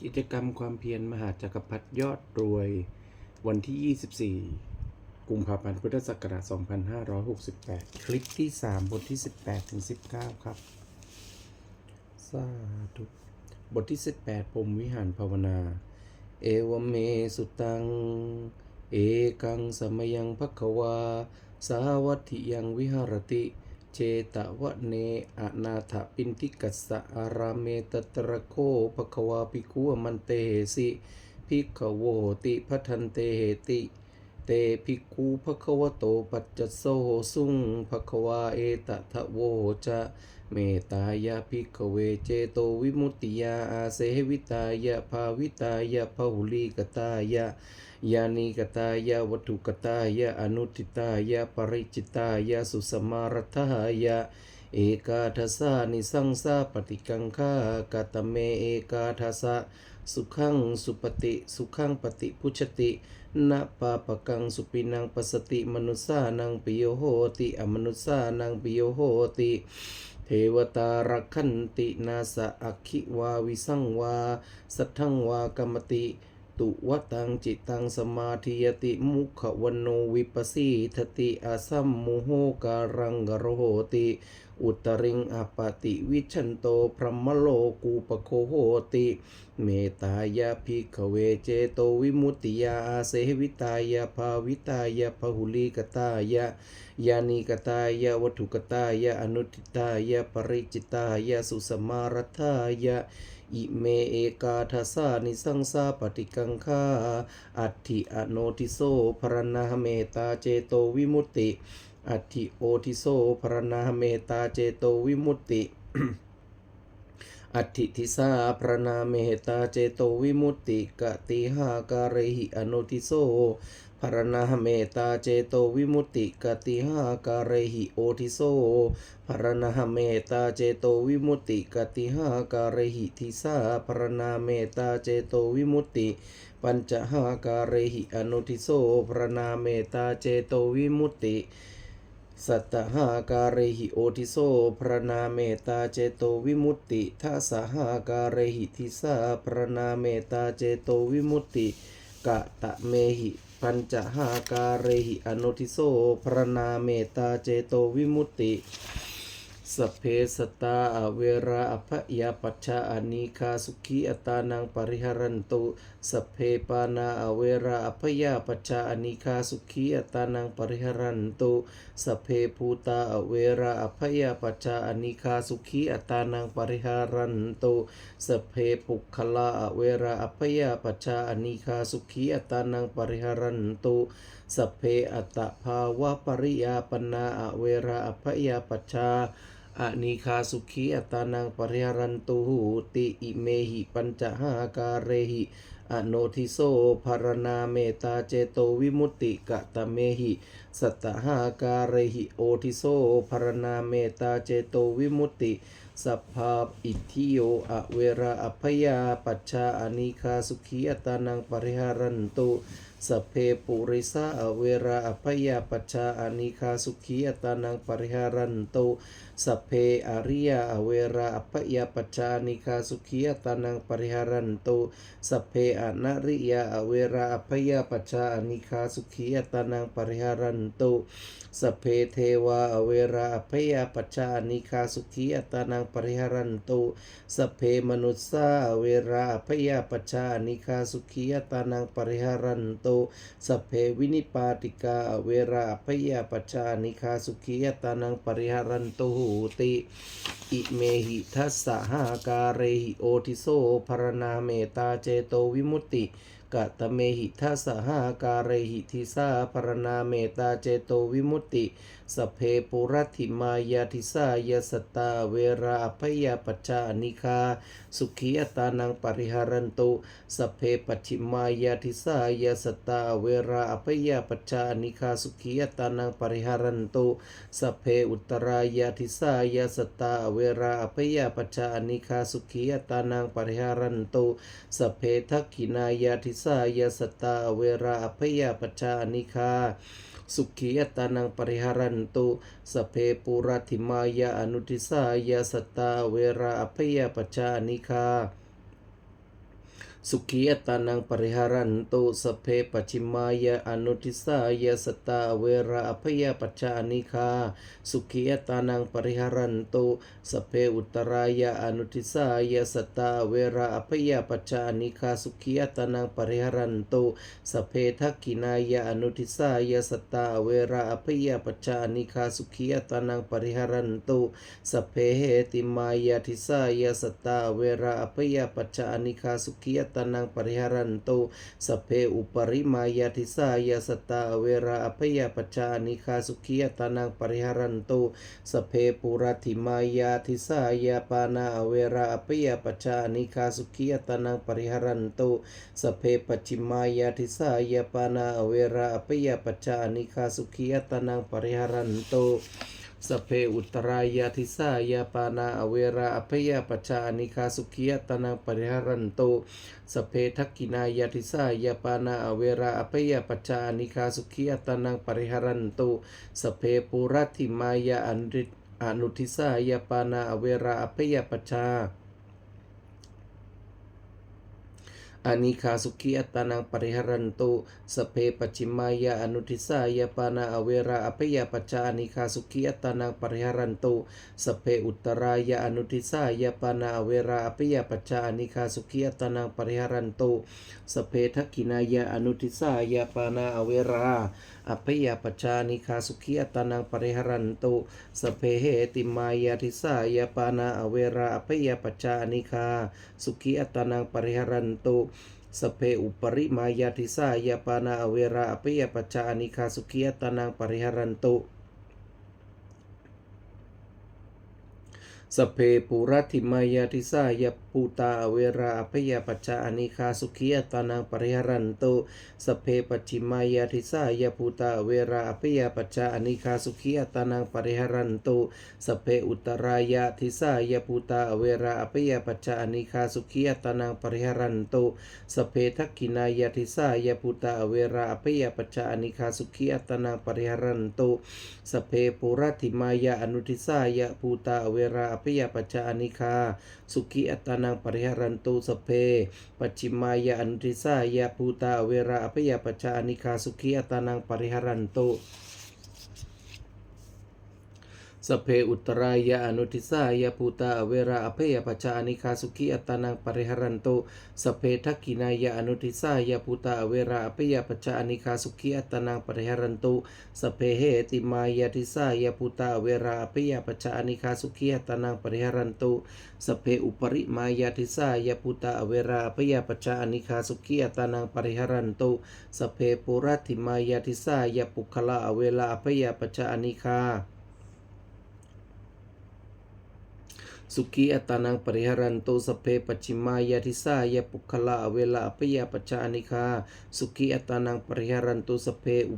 กิจกรรมความเพียรมหาจักรพรรดิยอดรวย วันที่ 24 กุมภาพันธ์พุทธศักราช 2568 คลิปที่ 3 บทที่ 18 ถึง 19 ครับ สาธุ บทที่ 18 ปมวิหารภาวนา เอวเมสุตัง เอกังสมยังภควา สาวัตถิยังวิหารติ เจตวะเนอนาถปินทิกัสสะอารามเมตตระโคภควาปิกุมันเตสิภิกขโวติพัทันเตติเตภิกขุภควโตปัจจโสสุงภควาเอตทะโวจะ เมตายาภิกขเวเจโตวิมุตติยาอาเสวิตายะภาวิตายะพหุลีกตายะยานิกตายะวัตถุกตายะอนุทิตายะปริจิตายะสุสมารัตายะเอกาทัสสานิสังสาปฏิกังคากตเมเอกาทัสสะสุขังสุปฏิสุขังปฏิพุชตินะปาปกังสุปินังปสติมนุสานังปิโยโหติอมนุสสานังปิโยโหติ เทวตารักขันตินาสะอัคคิวาวิสังวา สัทธังวากรรมติ ตุวตังจิตตังสมาธิยติมุขวันโนวิปัสสีทติอาสัมมุโหการังกโรโหติ อุตริงอปติวิชันโตพรหมโลกูปโคโหติ เมตายาภิกขเวเจโตวิมุติยาอาเสวิตายาภาวิตายาพหุลีกตายะยานิกตายะวัตถุกตายะอนุทิตายะปริจิตายะสุสมารัตายะอิเมเอกาทัสสานิสังสาปฏิกังคาอัตถิอโนทิโสพรณาเมตาเจโตวิมุติ อัติโอทิโสพรณาเมตาเจโตวิมุตติ อัติทิสาพรณาเมตาเจโตวิมุตติกติหาการหิอโนทิโสพรณาเมตาเจโตวิมุตติกติหาการหิโอทิโสพรณหเมตาเจโตวิมุตติกติหาการหิทิสาพรณาเมตาเจโตวิมุตติปัญจหาการหิอนุทิโสพรณาเมตาเจโตวิมุตติ สัตหาการหิโอทิโสพรณาเมตาเจโตวิมุตติทัสหาการหิทิสาพรณาเมตาเจโตวิมุตติกะตะเมหิปัญจหาการหิอนุทิโสพรณาเมตาเจโตวิมุตติ สเพสตาอเวราอภยาปัชชาอนิคาสุขีอตานังปริหารันตุสเพปานาอเวราอภยาปัชชาอนิคาสุขีอตานังปริหารันตุสเพภูตาอเวราอภยาปัชชาอนิคาสุขีอตานังปริหารันตุสเพปุคละอเวราอภยาปัชชาอนิคาสุขีอตานังปริหารันตุสเพอัตตภาวะปริยาปนาอเวราอภยาปัชชา อานิคาสุขีอัตานังปริหารันตุหูติอิเมหิปัญจหาการเรหิอโนทิโสภารณาเมตาเจโตวิมุตติกะตะเมหิ สัตหาการเรหิโอทิโสภารณาเมตาเจโตวิมุตติ สัพพาอิทิโยอเวราอภยาปัชชาอานิคาสุขีอัตานังปริหารันตุสเพปุริสาอเวราอภยาปชาอนิคาสุขีอัตานังปริหารันตุสเพอริยาอเวราอัยาปัจจานิคาสุขียตานังปริหารันตุสเพอนาริยาอเวราอัยาปัจจานิคาสุขียตานังปริหารันตุสเพเทวาอเวราอัยาปัจจานิคาสุขียตานังปริหารันตุสเพมนุสสาอเวราอัยาปัจจานิคาสุขียตานังปริหารันตุโตสเพวินิปาติกาเวราอัปยาปชานิคาสุขียตานังปริหารันตุหูติอิเมหิทัสสะหาการเรหิโอทิโสภรณาเมตาเจโตวิมุตติ กะตะเมหิทัสหาการเรหิทิสาภรณาเมตาเจโตวิมุตติ สเพปุรัติมายาทิสายสตาเวราอภยาปัจานิคา สุขียตานังปริหารันตุ สเพปัจฉิมายาทิสายสตาเวราอภยาปัจานิคาสุขียตานังปริหารันตุ สเพอุตรายาทิสายสตาเวราอภยาปัจานิคาสุขียตานังปริหารันตุ สเพทักขินายาทิสายสตาเวราอภยาปชานิคา สุขียตานังปริหารันตุสเพปุรธิมายาอนุทิสายสตาเวราอภยาปชานิคา สุขีอัตานังปริหารันตุสพเพปชิมายะอนุทิสายะสตาเวระอภยปัจจานิคาสุขีอัตานังปริหารันตุสพเพอุตรายะอนุทิสายะสตาเวระอภยปัจจานิคาสุขีอัตานังปริหารันตุสพเพทักกินายะอนุทิสายะสตาเวระอภยปัจจานิคาสุขีอัตานังปริหารันตุสพเพเหติมายะทิสายะสตตาเวระอภยปัจจานิคาสุขีอัตตนังปริหารันตุสเพอุปริมายะทิสายะสตาเวระอภยปัจานิคาสุขีอัตตานังปริหารันตุสเพปุรติมายะทิสายะปานาเวระอภยปัจานิคาสุขีอัตตานังปริหารันตุสเพปัจจิมายะทิสายะปานาเวระอภยปัจานิคาสุขีอัตตานังปริหารันตุ สเพอุตรายาทิสายาปานาอเวราอภยาปชานิคาสุขียตนานังปริหารันโตสเพทักกินายาทิสายาปานาอเวราอภยาปชานิคาสุขียตนานังปริหารันโตสเพปุรัติมายาอนุอนุทิสายาปานาอเวราอภยาปชา อานิคาสุขีอัตตานังปริหารันตุสเพปจิมายาอนุทิสายาปานาอเวระอภยปัจจาอานิคาสุขีอัตตานังปริหารันตุสเพอุตรายาอนุทิสายาปานาอเวระอภยปัจจาอานิคาสุขีอัตตานังปริหารันตุสเพทักินายาอนุทิสายาปานาอเวระ อภยปัจจานิคาสุขีอัตานังปริหารันตุสเพเหติมายาทิสายาปานาอเวราอภยปัจจานิคาสุขีอัตานังปริหารันตุสเพอุปริมายาทิสายาปานาอเวราอภิยปัจจานิคาสุขียตานังปริหารันตุ สเพปุรติมายาทิสายาปูตาเวระอภิยปัจจานิคาสุขียตานังปริหารันตุสเพปัจฉิมายาทิสายาปูตาเวระอภิยปัจจานิคาสุขียตานังปริหารันตุสเพอุตรายาทิสายาปูตาเวระอภิยปัจจานิคาสุขียตานังปริหารันตุสเพทักขินายาทิสายาปูตาเวระอภิยปัจจานิคาสุขียตานังปริหารันตุสเพปุรติมายาอนุทิสายาปูตาเวระอภิยปัจจานิคา สุขิอัตานังปริหารันตุสเพ ปัจฉิมายาอนุทิสายาภูตาเวราอภิยปัจจานิคา สุขิอัตตานังปริหารันตุ สเพอุตรายะอนุทิสายะภูตาเวระอภยปัจจานิคาสุขีอัตานังปริหารันโตสเพทักขินายะอนุทิสายะภูตาเวระอภยปัจจานิคาสุขีอัตานังปริหารันโตสเพเหติมายะทิสายะภูตาเวระอภยปัจจานิคาสุขีอัตานังปริหารันโตสเพอุปริมายะทิสายะภูตาเวระอภยปัจจานิคาสุขีอัตานังปริหารันโตสเพปุรัติมายะทิสายะปุคละอเวระอภยปัจจานิคา สุขีอัตานังปริหารันตุสเพปจิมายาทิสายะปุคละเวลาอภยปัจจานิคาสุขีอัตานังปริหารันตุสเพอุ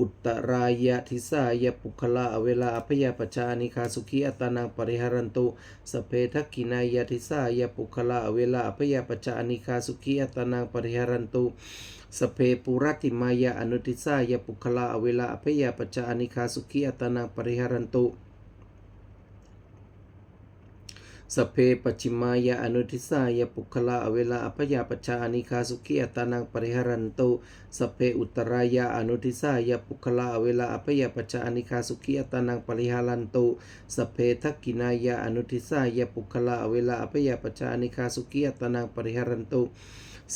อุตรายะทิสายะปุคละเวลาอภยปัจจานิคาสุขีอัตานังปริหารันตุสเพทักขินายะทิสายะปุคละเวลาอภยปัจจานิคาสุขีอัตานังปริหารันตุสเพปุรติมายะอนุทิสายะปุคละเวลาอภยปัจจานิคาสุขีอัตตานังปริหารันตุ สเพปจิมายะอนุทิสายะปุคละเวลาอภยาปชานิคาสุขีอัตานังปริหารันโตสเพอุตรายะอนุทิสายะปุคละเวลาอภยาปชานิคาสุขีอัตานังปริหารันโตสเพทักกินายะอนุทิสายะปุคละเวลาอภยาปชานิคาสุขีอัตานังปริหารันตุสพเพเหติมายาปุคละเวลาอภยาปชานิคาสุขีอัตานังปริหารันโต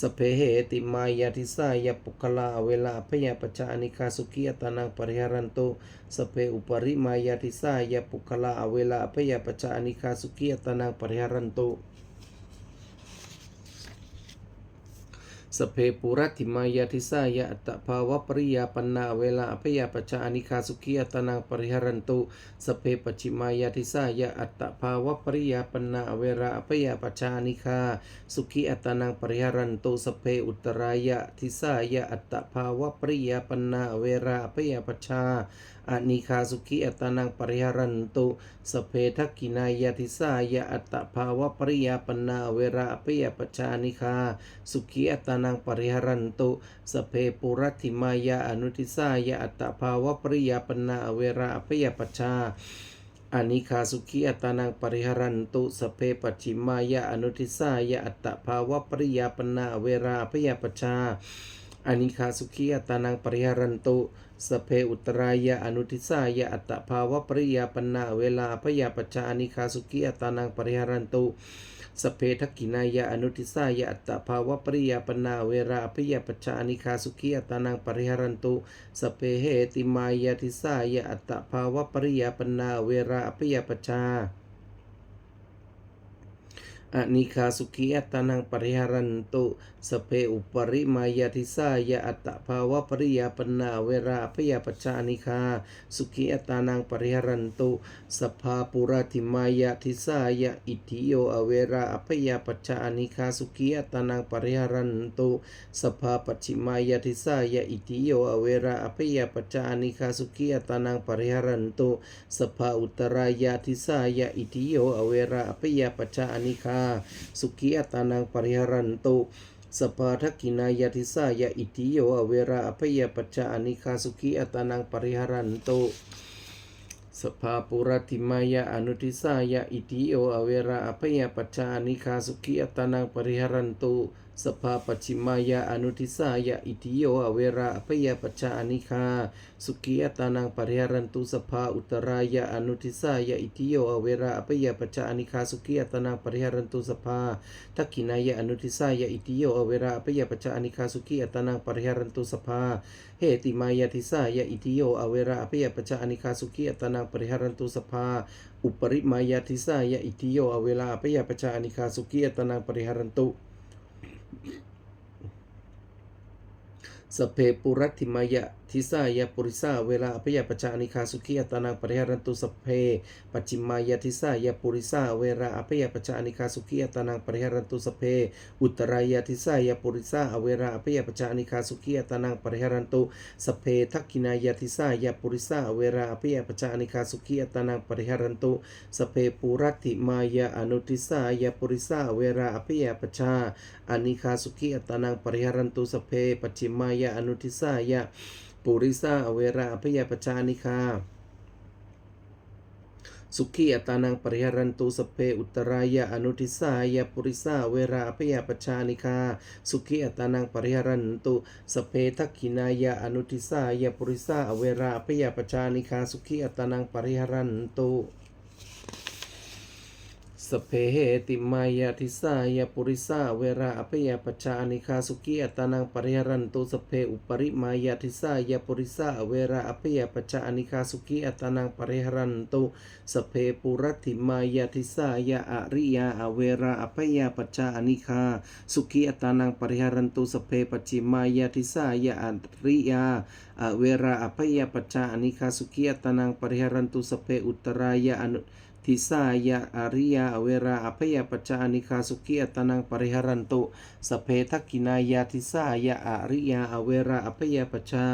สพเพอุปริมายาทิสายะปุคละเวลาอภยาปชานิคา สุขีอัตานังปหารันตุสพเพปุรติมายาทิสายะตตภาวะปริยาปันนาเวลาอภยาปชานิคาสุขีอัตนังปริหารันตุสเพปจิมายาทิสายะอัตตภาวะปริยาปันนาเวลาอภยาปชานิคาสุขีอัตนังปริหารันตุสเพอุตรายะทิสายะอัตตภาวะปริยาปันนาเวลาอภยาปชา อนิคาสุขีอัตานังปริหารันตุสเพทักกินายาทิสายะอัตภาวะปริยาปนาเวราอภยปชานิคาสุขีอัตานังปริหารันตุสเพปุรัติมายาอนุทิสายะอัตภาวะปริยาปนาเวราอภยปชาอานิคาสุขีอัตตานังปริหารันตุสเพปัจิมายะอนุทิสายะอัตตภาวะปริยาปนาเวราพยาปชา อนิคาสุขีอัตานังปริหารันตุสเพอุตรายะอนุทิสายะอัตตภาวะปริยาปนาเวลาพยาปชาอนิคาสุขีอัตานังปริหารันตุสเพทักกินายะอนุทิสายะอัตตภาวะปริยาปนาเวราพยาปชาอนิคาสุขีอัตานังปริหารันตุสเพเหติมายาทิสายะอัตตภาวะปริยาปนาเวราอภิยปชชา อนิคาสุขีอัตตานังปริหารันตุสเพอุปริมายาทิสายะอัตตภาวะปริยาปนาเวราอภิยปชานิคาสุขีอัตตานังปริหารันตุสภาปุราธิมายาทิสายะอิทิโยอเวราอภิยปชานิคาสุขีอัตตานังปริหารันตุสภาปัจฉิมายาทิสายะอิทิโยอเวราอภิยปชานิคาสุขีอัตตานังปริหารันตุสภาอุตรายาทิสายะอิทิโยอเวราอภิยปชานิคาสุขีอัตตานังปริหารันตุสภาทักกินายาทิสายาอิติโยอเวราอภัยปชชานิคาสุขีอัตตานังปริหารันตุ สภาปุรติมายะอนุทิสายะอิทิโยอเวราอภิยปชชานิคาสุขีอัตานังปริหารันตุสภาปัจฉิมายะอนุทิสายะอิทิโยอเวราอภิยปชชานิคาสุขีอัตานังปริหารันตุสภาอุตรายะอนุทิสายะอิทิโยอเวราอปยปัจจานิคาสุขีอัตานังปริหารันตุสภาทักขินายะอนุทิสายะอิทิโยอเวราอปยปัจจานิคาสุขีอัตานังปริหารันตุสภาเหติมายาทิสายาอิทิโยอเวราอปยปชาอานิคาสุขีอัตนาปริหารันตุสภา อุปริมายาทิสายาอิทิโยอเวราอปยปชาอานิคาสุขีอัตนาปริหารันตุสเพปุรัติมายะ ทิสายะปุริสาเวลาอภยปชานิคาสุขีอัตานังปริหารันตุสเพปัจจิมายะทิสายะปุริสาเวลาอภยปชานิคาสุขีอัตานังปริหารันตุสพเพอุตรายะทิสายะปุริสาเวลาอภยปชานิคาสุขีอัตานังปริหารันตุสพเพทักขินายะทิสายะปุริสาเวลาอภยปชานิคาสุขีอัตานังปริหารันตุสพเพปุรัติมายะอนุทิสายะปุริสาเวลาอภยปชาอานิคาสุขีอัตานังปริหารันตุสพเพปัจิมายะอนุทิสายะ ปุริสาอเวราอภยปชานิคาสุขีอัตานังปริหารันตุสเพอุตรายะอนุทิสายะปุริสาเวราอภยปชานิคาสุขีอัตานังปริหารันตุสเพทักขินายะอนุทิสายะปุริสาเวราอภยปชานิคาสุขีอัตานังปริหารันตุ สเพติมายาทิสายาปุริสาเวราอภยปชานิคาสุขีอัตานังปริหารันตุสเพอุปริมายาทิสายาปุริสาเวราอภยปชานิคาสุขีอัตานังปริหารันตุสเพปุรัติมายาทิสายาอริยาอเวราอภยปชานิคาสุขีอัตานังปริหารันตุสเพปัจจิมายาทิสายาอริยาอเวราอภยปชานิคาสุขีอัตานังปริหารันตุสเพอุตรายาอนุ ทิสายะอริยาเวราอภยปัจจานิคาสุขีอัตนังปริหารันตุสเพทักกินายาทิสายะอริยาเวราอภยปัจจา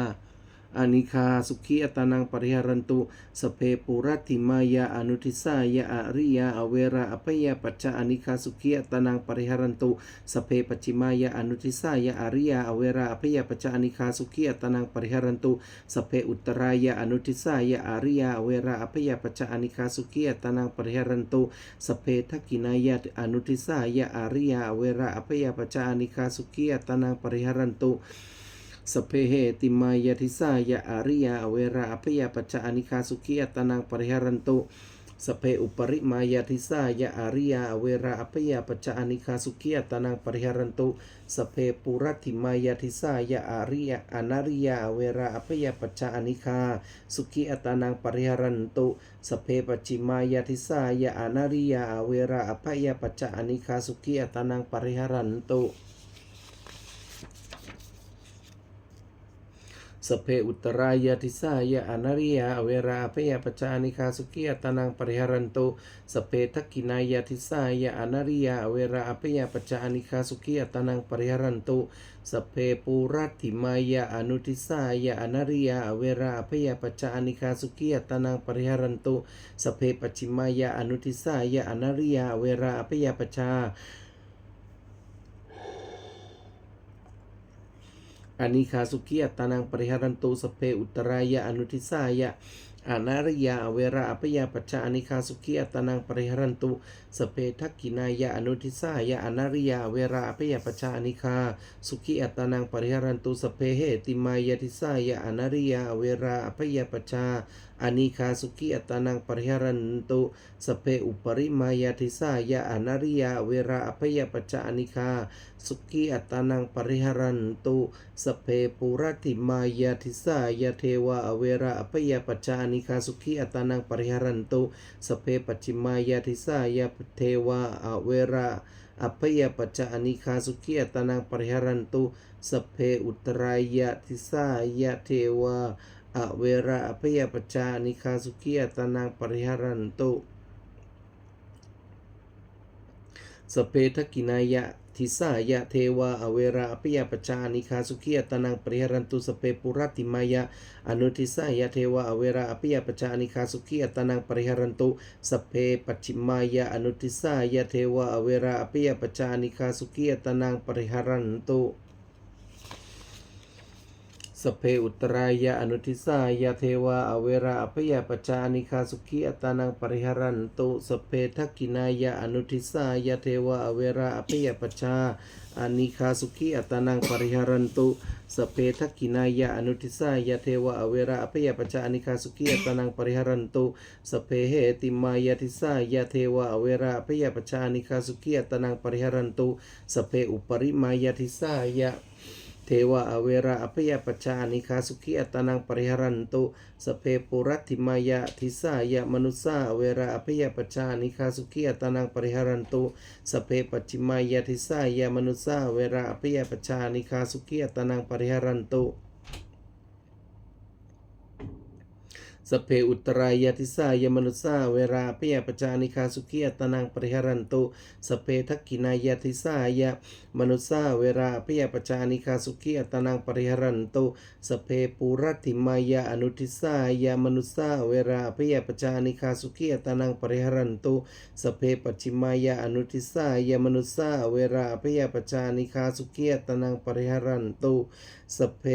อนิคาสุขีอัตนังปริหารันตุสเพปุรัติมายาอนุทิสายะอริยาอเวราอภยปัจจาอนิคาสุขีอัตนังปริหารันตุสเพปัจจิมายาอนุทิสายะอริยาอเวราอภยปัจจาอนิคาสุขีอัตนังปริหารันตุสเพอุตรายะอนุทิสายะอาริยาอเวราอภยปัจจานิคาสุขีอัตนังปริหารันตุสเพทักกินายะอนุทิสายะอาริยาอเวราอภยปัจจานิคาสุขีอัตนังปริหารันตุ สเพเหติมายทิสายะอาริยาเวราอภยาปัจจานิคาสุขีอัตนังปริหารันตุสเพอุปริมายาทิสายะอาริยาเวราอภยาปัจจานิคาสุขีอัตนังปริหารันตุสเพปุรัติมายาทิสายะอาริยาอนาริยาเวราอภยาปัจจานิคาสุขีอตานังปริหารันตุสเพปัจจิมายาทิสายะอนาริยาเวราอภยาปัจจานิคาสุขีอตานังปริหารันตุ สเพอุตรายาทิสายะอนาริยาเวราอภยปจานิคาสุขีอัตานังปริหารันตุสเพทักกินายาทิสายะอนาริยาเวราอภยปจานิคาสุขีอัตานังปริหารันตุสเพปูรัติมายะอนุทิสายะอนาริยาเวราอภยปจานิคาสุขีอัตานังปริหารันตุสเพปัจิมายะอนุทิสายะอนาริยาเวราอภยปจา อานิคาสุขีอัตานังปริหารันตุสเพอุตรายะอนุทิสายะอนาริยาอเวราอภยาปัจจานิคาสุขีอัตนังปริหารันตุสเพทักกินายะอนุทิสายะอนาริยาอเวราอภยาปัจจานิคาสุขีอัตนังปริหารันตุสเพเหติมายะทิสายะอนาริยาอเวราอภยาปัจจาอนิคาสุขีอัตนังปริหรันตุสเพอุปริมายาทิสายะอนาริยาเวราอปยปัจจานิคาสุขีอัตนังปริหรันตุสเพปุรติมายาทิสายะเทวะเวราอปยปัจจานิคาสุขีอัตนังปริหรันตุสเพปัจิมายาทิสายะเทวะเวราอภยปัจจานิคาสุขีอัตนังปริหรันตุสเพอุตรายะทิสายะเทวะ อเวราอภยปัจจานิคาสุขีอัตนังปริหารันตุสเพทักกินายะทิสายะเทวะอเวราอภยปัจจานิคาสุขีอัตนังปริหรันตุสเพปุรติมายะอนุทิสายะเทวะอเวราอภิยปัจจานิคาสุขีอัตนังปริหรันตุสเพปัจฉิมายะอนุทิสายะเทวะอเวราอภิยปัจจานิคาสุขีอัตนังปริหรันตุ สเพอุตรายะอนุทิสายะเทวะอเวราอภิยปัจจานิคาสุขีอัตานังปริหารันตุสเพทักกินายะอนุทิสายะเทวะอเวราอภิยปัจจาอานิคาสุขีอัตานังปริหารันตุสเพทักกินายะอนุทิสายะเทวะอเวระอภยปัจจานิคาสุขีอัตานังปริหารันตุสเพเหติมายะทิสายะเทวะอเวระอภยปัจจานิคาสุขีอัตานังปริหารันตุสเพอุปริมายะทิสายะ เทวะอเวระอภยปัจจานิคาสุขีอัตนังปริหรันตุสเพปุรัติมายะทิสายะมนุสสาอเวระอภยปัจจานิคาสุขีอัตนังปริหรันตุสเพปัจจิมายาทิสายามนุสาเวราอภิยปัจจานิคาสุขียตนังปริหรันตุ สเพอุตรายาทิสายามนุสาเวราอภิยปัจานิคาสุขียตนังปริหรันตุสเพทักกินายาทิสายามนุสาเวราอภิยปัจานิคาสุขียตนังปริหรันตุสเพปุรติมายาอนุทิสายามนุสาเวราอภิยปัจานิคาสุขียตนังปริหรันตุสเพปจิมายะอนุทิสายมนุสสาเวราอภยปจานิคาสุขียตนังปริหรันตุสเพ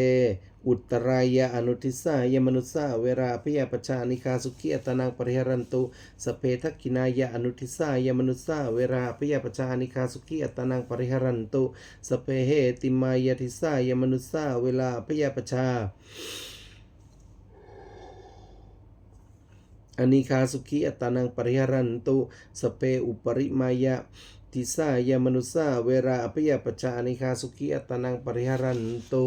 อุตรายะอนุทิสายมนุสาเวราอภยปจานิคาสุขียตนังปริหรันตุสเพทักกินายะอนุทิสายมนุสาเวราอภยปจานิคาสุขียตนังปริหรันตุสเพเหติมายทิสายมนุสาเวลาอภยปจาอนิคาสุขีอัตนังปริหรันตุสเปอุปริมายะทิสายามนุสาเวราอภิยปัจจานิคาสุขีอัตนังปริหรันตุ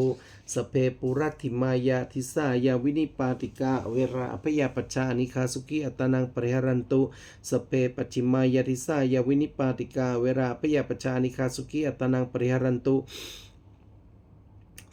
สเปปุรัติมายาทิสายาวินิปาติกาเวราอภิยปัจจานิคาสุขีอัตานังปริหรันตุสเปปัจฉิมายาทิสายาวินิปาติกาเวราอภิยปัจจานิคาสุขีอัตานังปริหรันตุ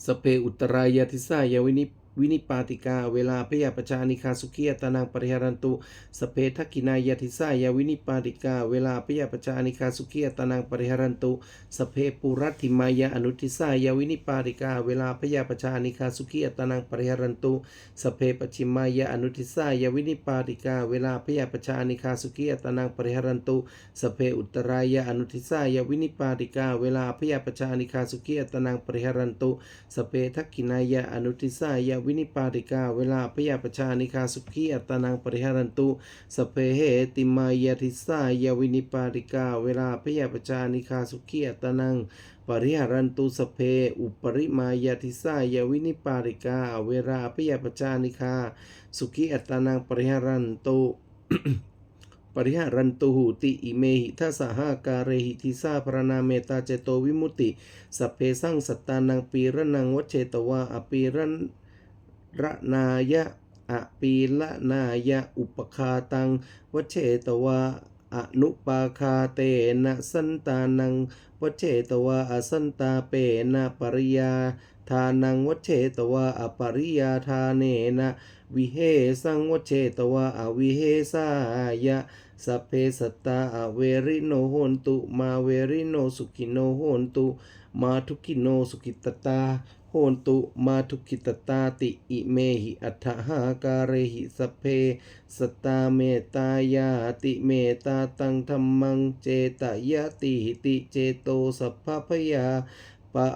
สเพอุตรายาทิสายาวินิ วินิปาติกา เวลาพยาปจานิคาสุขียตานังปริหารันตุสเพทักกินายาทิสายาวินิปาติกา เวลาพยาปจานิคาสุขียตานังปริหารันตุสเพปุรัติมายาอนุทิสายาวินิปาติกา เวลาพยาปจานิคาสุขียตานังปริหารันตุสเพปจิมายาอนุทิสายาวินิปาติกา เวลาพยาปจานิคาสุขียตานังปริหารันตุสเพอุตรายาอนุทิสายาวินิปาติกา เวลาพยาปจานิคาสุขียตานังปริหารันตุสเพทักกินายาอนุทิสายาวินิปาติกา เวลาพยาปชานิคาสุขีอัตนังปริหารันตุสเพเหติมายาทิสายาวินิปาติกา เวลาพยาปชานิคาสุขีอัตนังปริหารันตุสเพอุปริมายาทิสายาวินิปาติกา เวลาพยาปชานิคาสุขีอัตนังปริหารันตุปริหารันตุหูติอิเมหิทัสหาการหิทิสาพรณาเมตาเจโตวิมุติสเพสังสัตตานังปีระนังวัชเชตวาอปีรัน ระนายะอปีละนายะอุปคาตังวเชตวาอนุปาคาเตนะสันตานังวเชตวาอสันตาเปนะปริยาทานังวเชตวาอปริยาทาเนนะวิเหสังวเชตวาอวิเหสายะสัพเพสัตตาอเวริโนโหนตุมาเวริโนสุขิโนโหนตุมาทุกิโนสุขิตตา โหนตุมาทุกิตตาติอิเมหิอัฏฐหาการเรหิสเพ สตาเมตายาติเมตาตังธรรมังเจตยติหิติเจโตสัพพพยาปะ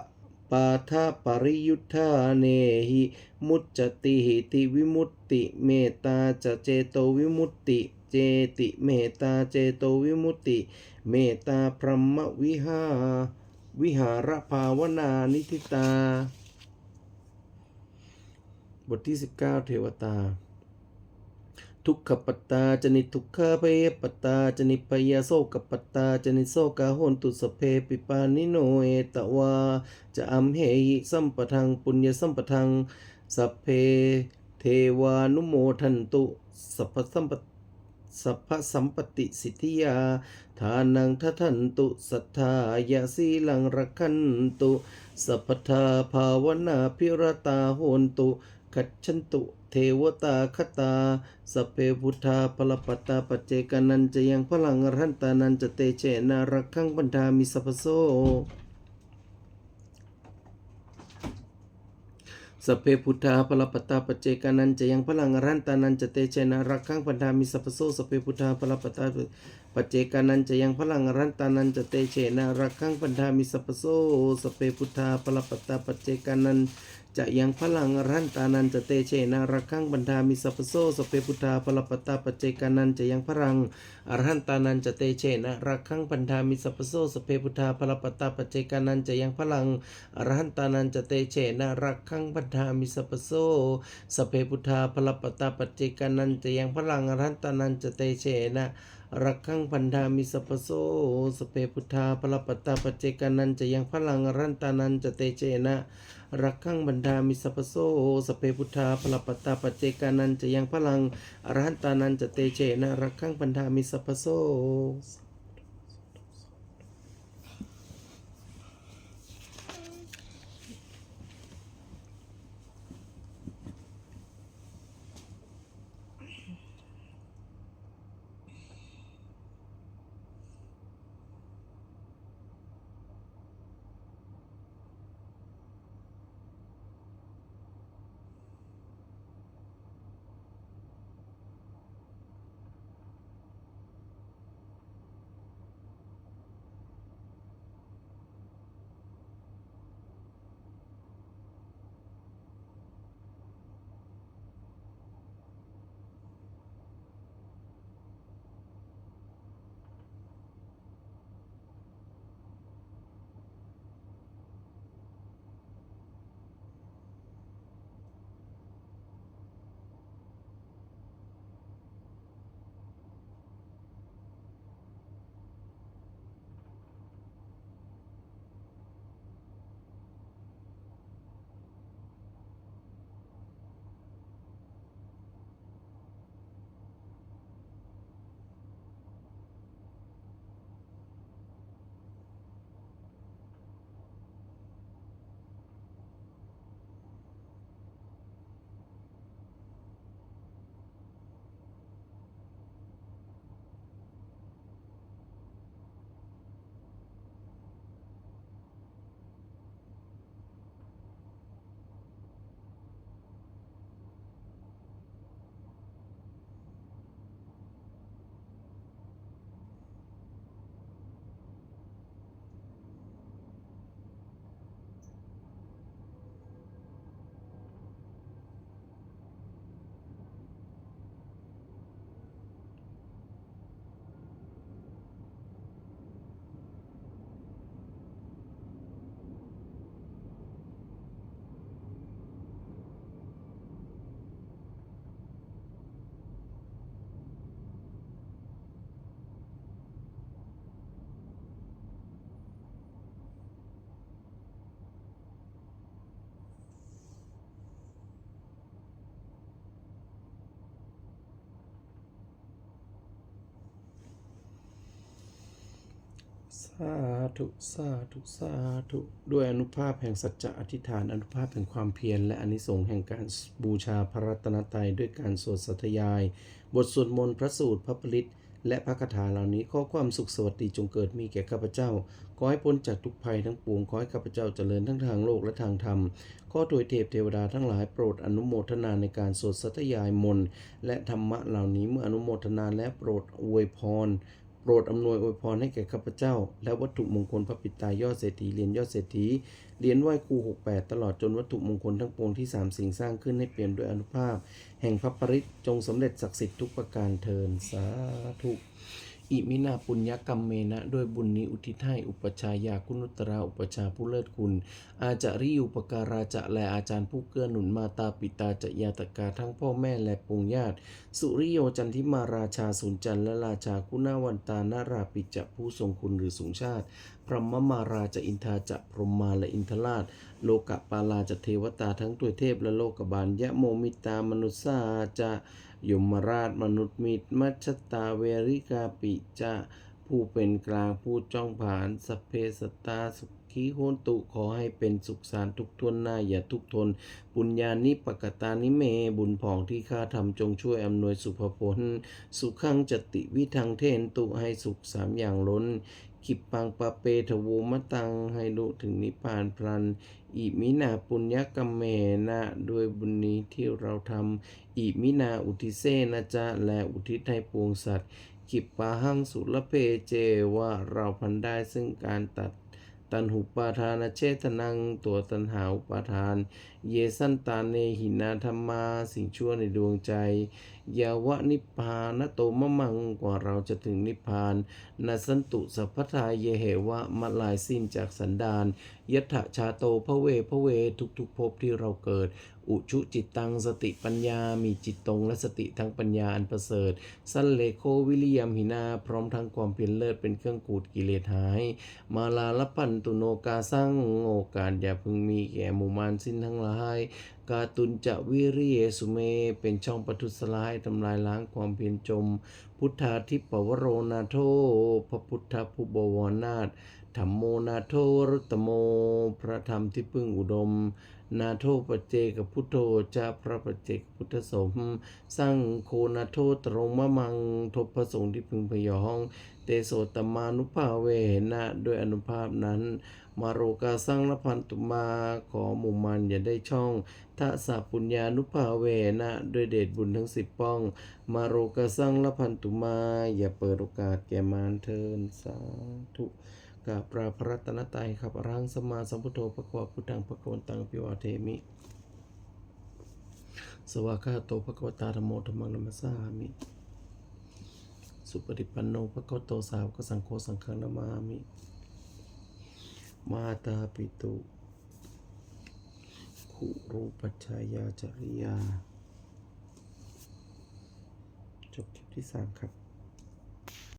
ปปาทาปริยุทธาเนหิ มุจจติหิติวิมุตติเมตาจะเจโตวิมุตติเจติเมตาเจโตวิมุตติ เมตตาพรหมวิหาวิหารภาวนานิทิตา บทที่ 19 เทวตา ทุกขปตตาจนิทุกขาเพยปตตาจนิพยาโสกปตตาจนิโสกาหนตุสเพปิปานิโนเอตวาจะอัมเหหิสัมปทังปุญญสัมปทังสัพเพเทวานุโมทันตุสัพพสัมปสัพพสัมปติสิทธิยา ทานังทัทันตุ สัทธายาสีลังรักขันตุ สัพพทาภาวนาพิรตาโหนตุ คัจฉันตุเทวตาคตาสเพพุทธาพลปตตาปัจเจกานันจะยังพลังรันตานันจะเตเชนารักขังบันดามิสัพโสสเพพุทธาพลปตตาปัจเจกานันจะยังพลังรันตานันจะเตเชนารักขังบันดามิสัพโสสเพพุทธาพลปตตาปัจเจกานันจะยังพลังรันตานันจะเตเชนารักขังบันดามิสัพโสสเพพุทธาพลปตตาปัจเจกานัน จะยังพลังอรันตานันจะเตเชนารักขังบรรดามิสัพโซสเพพุทธาพลปตาปเจกานันจะยังพลังอรหันตานันจะเตเชนะรักขังบรรดามิสัพโซสเพพุทธาพลปตาปเจกานันจะยังพลังอรหันตานันจะเตเชนะรักขังบรรดามิสัพโซสเพพุทธาพลปตาปเจกานันจะยังพลังอรหันตานันจะเตเชนะรักขังพันธามิสัพโซสเพพุทธาพลปตาปเจกานันจะยังพลังอรหันตานันจะเตเชนะ รักขังบรรดามิสัพโสสเปพุทธาพลปัตตาปเจกานันจะยังพลังอรหันตานันจะเตเจนะรักขังบรรดามิสัพโสาธุสาธุสาธุด้วยอนุภาพแห่งสัจจะอธิษฐานอนุภาพแห่งความเพียรและอนิสงส์แห่งการบูชาพระรัตนตรัยด้วยการสวดสัตยาย บทสวดมนต์พระสูตรพระปริตและพระคาถาเหล่านี้ข้อความสุขสวัสดีจงเกิดมีแก่ข้าพเจ้า ขอให้พ้นจากทุกภัยทั้งปวง ขอให้ข้าพเจ้าเจริญทั้งทางโลกและทางธรรม ข้อโดยเทพเทวดาทั้งหลายโปรดอนุโมทนาในการสวดสัตยายมนและธรรมะเหล่านี้เมื่ออนุโมทนาและโปรดอวยพร โปรดอำนวยอวยพรให้แก่ข้าพเจ้า และวัตถุมงคลพระปิตายอดเศรษฐีเหรียญยอดเศรษฐีเหรียญไหว้ครู 68 ตลอดจนวัตถุมงคลทั้งปวงที่สามสิ่งสร้างขึ้นให้เปลี่ยนด้วยอนุภาพ แห่งพระปริตจงสำเร็จศักดิ์สิทธิ์ทุกประการเทินสาธุ อิมินาปุญญกรรมเมนะ ด้วยบุญนี้อุทิศให้อุปชายาคุณุตราอุปชาผู้เลิศคุณ อาจาริยุปการาจะและอาจารย์ผู้เกื้อหนุนมาตาปิตาจะยาตกาทั้งพ่อแม่และปวงญาติ สุริโยจันทิมาราชาสุนจันและราชาคุณาวันตานาราปิจะผู้ทรงคุณหรือสูงชาติ พรหมมาราจะอินทาจะพรหมาและอินทราช โลกะปาลาจะเทวตาทั้งตัวเทพและโลกบาลยะโมมิตามนุษสาจะ ยมราชมนุษย์มิตร มัชตาเวริกาปิจะ ผู้เป็นกลางผู้จ้องผ่านสเพสตาสุขีโหนตุขอให้เป็นสุขสารทุกทวนหน้าอย่าทุกทนปุญญานิปกตานิเม บุญผ่องที่ข้าทำจงช่วยอำนวยสุภผล สุขังจติวิทังเทนตุให้สุขสามอย่างล้นขิปปังปะเปทโวมะตังให้ลุถึงนิพพานพลัน อิมินาปุญญกรรมเมนะด้วยบุญนี้ที่เราทำอิมินาอุทิเสนะจะและอุทิศให้ปวงสัตว์กิปปาหังสุลเพเจว่าเราพันได้ซึ่งการตัด ตันหุปาทานเชตนัง ตัวตันหาอุปาทาน เยสันตาเนหินาธรรมา สิ่งชั่วในดวงใจยาวะนิพพานโตมะมังกว่าเราจะถึงนิพพานนาสันตุสัพพทายเยเหวะมะลายสิ้นจากสันดานยถชาโตพระเวพระเวทุกทุกๆภพที่เราเกิด อุชุจิตตังสติปัญญา มีจิตตรงและสติทั้งปัญญาอันประเสริฐ สันเลโควิริยมหินา พร้อมทั้งความเพียรเลิศเป็นเครื่องกูดกิเลสหาย มาลาลพันตุโนกาสร้างโอกาสอย่าพึงมีแก่หมู่มารสิ้นทั้งหลายกาตุนจะวิริเยสุเม เป็นช่องปทุสลายทำลายล้างความเพียรจม พุทธาทิปวโรนาโทพระพุทธผู้บวรนาถธรรมโมนาโทรุตโม พระธรรมที่พึ่งอุดม นาโทปจเจกพุทโธจะพระปจเจกพุทธสมสร้างโคนาโทตรงมะมังทบพระสงฆ์ที่พึงพยอง เตโสตมานุภาเวนะด้วยอนุภาพนั้น มาโรกาสร้างละพันตุมาขอหมู่มันอย่าได้ช่องทัสสะปุญญานุภาเวนะด้วยเดชบุญทั้งสิบป้อง มาโรกาสร้างละพันตุมา อย่าเปิดโอกาสแก่มารเทินสาธุ กาบพระพระรัตนตรัยครับอรังสมาสัมพุทโธพระกวาพุทธังพระกวันตังปิวาเทมิ สวากาโตภะควตาธรรมโมธรรมังนัมสสามิ สุปฏิปันโนภะควโตสาวกสังโฆสังฆนามามิ มาตาปิตุขุรูปัชายาจริยา จบคลิปที่สามครับ